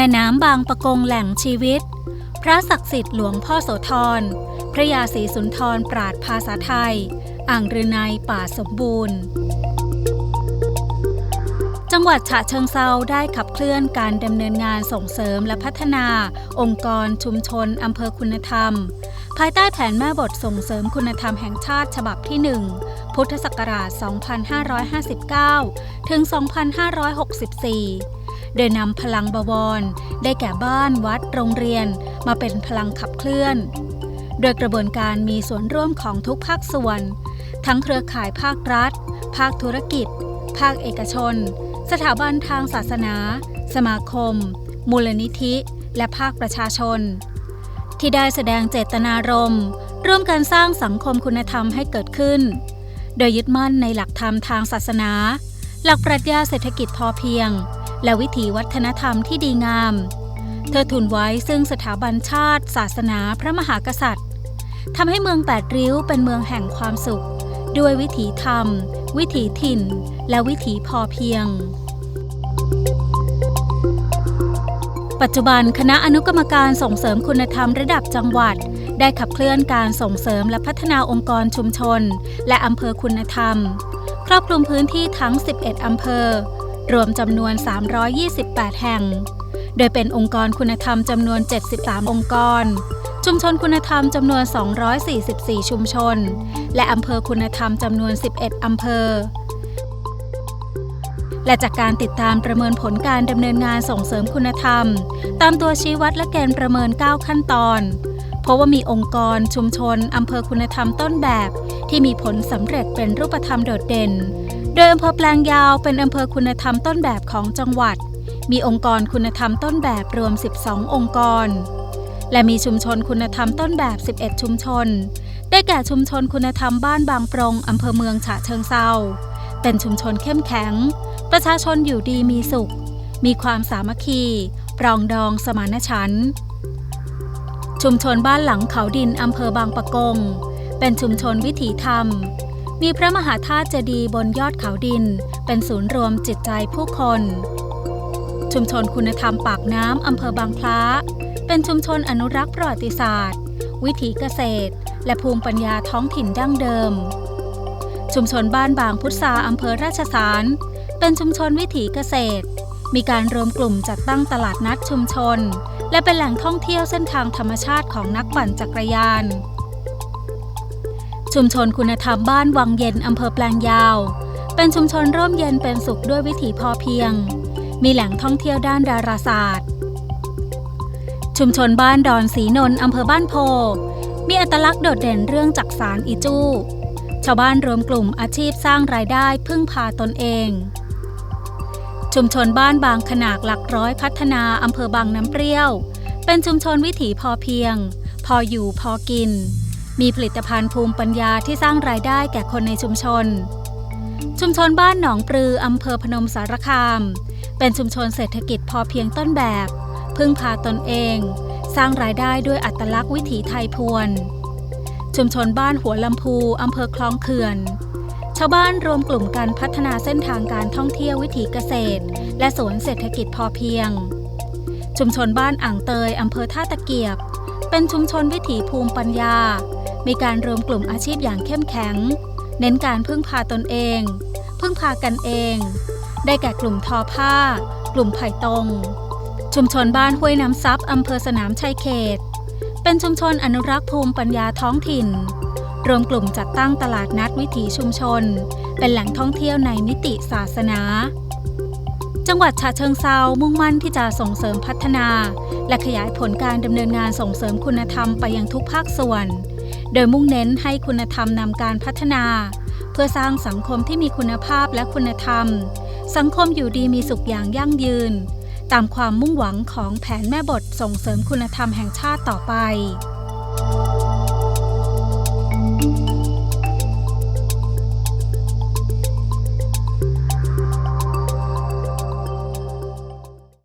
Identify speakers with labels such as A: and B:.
A: แม่น้ำบางปะกงแหล่งชีวิต พระศักดิ์สิทธิ์หลวงพ่อโสธร พระยาศรีสุนทรปราดภาษาไทย อ่างรืนัยป่าสมบูรณ์ จังหวัดฉะเชิงเซาได้ขับเคลื่อนการดำเนินงานส่งเสริมและพัฒนา องค์กรชุมชนอำเภอคุณธรรม ภายใต้แผนแม่บทส่งเสริมคุณธรรมแห่งชาติฉบับที่ 1 พุทธศักราช 2559 ถึง 2564 โดยนำพลังบวร ได้แก่บ้านวัดโรงเรียน มาเป็นพลังขับเคลื่อน โดยกระบวนการมีส่วนร่วมของทุกภาคส่วน ทั้งเครือข่ายภาครัฐ ภาคธุรกิจ ภาคเอกชน สถาบันทางศาสนา สมาคม มูลนิธิ และภาคประชาชน ที่ได้แสดงเจตนารมณ์ร่วมกันสร้างสังคมคุณธรรมให้เกิดขึ้น โดยยึดมั่นในหลักธรรมทางศาสนา หลักปรัชญาเศรษฐกิจพอเพียง และวิถีวัฒนธรรมที่ดีงาม เธอทุนไว้ซึ่งสถาบันชาติ ศาสนาพระมหากษัตริย์ทำให้เมืองแปดริ้วเป็นเมืองแห่งความสุข ด้วยวิถีธรรม วิถีถิ่น และวิถีพอเพียง ปัจจุบันคณะอนุกรรมการส่งเสริมคุณธรรมระดับจังหวัด ได้ขับเคลื่อนการส่งเสริมและพัฒนาองค์กรชุมชน และอำเภอคุณธรรม ครอบคลุมพื้นที่ทั้ง 11 อำเภอ รวมจำนวน 328 แห่ง โดยเป็นองค์กรคุณธรรมจำนวน 73 องค์กร ชุมชนคุณธรรมจำนวน 244 ชุมชน และอำเภอคุณธรรมจำนวน 11 อำเภอ และจากการติดตามประเมินผลการดำเนินงานส่งเสริมคุณธรรม ตามตัวชี้วัดและเกณฑ์ประเมิน 9 ขั้นตอนเพราะว่ามีองค์กรชุมชน อำเภอคุณธรรมต้นแบบ ที่มีผลสำเร็จเป็นรูปธรรมโดดเด่น โดยอำเภอแปลงยาวเป็นอำเภอคุณธรรมต้นแบบของจังหวัด มีองค์กรคุณธรรมต้นแบบรวม 12 องค์กร และมีชุมชนคุณธรรมต้นแบบ 11 ชุมชน ได้แก่ชุมชนคุณธรรมบ้านบางปรงอำเภอเมืองฉะเชิงเซาเป็นชุมชนเข้มแข็ง ประชาชนอยู่ดีมีสุข มีความสามัคคี ปรองดองสมานฉันท์ชุมชนบ้านหลังเขาดินอำเภอบางปะกง เป็นชุมชนวิถีธรรม มีพระมหาธาตุเจดีย์บนยอดเขาดิน เป็นศูนย์รวมจิตใจผู้คน ชุมชนคุณธรรมปากน้ำอำเภอบางคล้า เป็นชุมชนอนุรักษ์ประวัติศาสตร์ วิถีเกษตร และภูมิปัญญาท้องถิ่นดั้งเดิม ชุมชนบ้านบางพุทธาอำเภอราชสาร เป็นชุมชนวิถีเกษตร มีการรวมกลุ่มจัดตั้งตลาดนัดชุมชน และเป็นแหล่งท่องเที่ยวเส้นทางธรรมชาติของนักปั่นจักรยาน ชุมชนคุณธรรมบ้านวังเย็นอำเภอแปลงยาว เป็นชุมชนร่มเย็นเป็นสุขด้วยวิถีพอเพียง มีแหล่งท่องเที่ยวด้านดาราศาสตร์ ชุมชนบ้านดอนสีนนท์อำเภอบ้านโพ มีอัตลักษณ์โดดเด่นเรื่องจักสารอีจู้ ชาวบ้านรวมกลุ่มอาชีพสร้างรายได้พึ่งพาตนเอง ชุมชนบ้านบางขนาดหลักร้อยพัฒนาอำเภอบางน้ำเปรี้ยว เป็นชุมชนวิถีพอเพียง พออยู่พอกิน มีผลิตภัณฑ์ภูมิปัญญาที่สร้างรายได้แก่คนในชุมชน ชุมชนบ้านหนองปลืออำเภอพนมสารคาม เป็นชุมชนเศรษฐกิจพอเพียงต้นแบบ พึ่งพาตนเอง สร้างรายได้ด้วยอัตลักษณ์วิถีไทยพวน ชุมชนบ้านหัวลำพูอำเภอคลองเขื่อนชาวบ้านรวมกลุ่มกันพัฒนาเส้นทางการท่องเที่ยววิถีเกษตร และสวนเศรษฐกิจพอเพียง ชุมชนบ้านอ่างเตยอำเภอท่าตะเกียบ เป็นชุมชนวิถีภูมิปัญญา มีการรวมกลุ่มอาชีพอย่างเข้มแข็ง เน้นการพึ่งพาตนเอง พึ่งพากันเอง ได้แก่กลุ่มทอผ้า กลุ่มไผ่ตรงชุมชนบ้านห้วยน้ำซับอำเภอสนามชัยเขต เป็นชุมชนอนุรักษ์ภูมิปัญญาท้องถิ่น รวมกลุ่มจัดตั้งตลาดนัดวิถีชุมชน เป็นแหล่งท่องเที่ยวในมิติศาสนา จังหวัดฉะเชิงเซามุ่งมั่นที่จะส่งเสริมพัฒนา และขยายผลการดำเนินงานส่งเสริมคุณธรรมไปยังทุกภาคส่วน โดยมุ่งเน้นให้คุณธรรมนำการพัฒนา เพื่อสร้างสังคมที่มีคุณภาพและคุณธรรม สังคมอยู่ดีมีสุขอย่างยั่งยืน ตามความมุ่งหวังของแผนแม่บทส่งเสริมคุณธรรมแห่งชาติต่อไป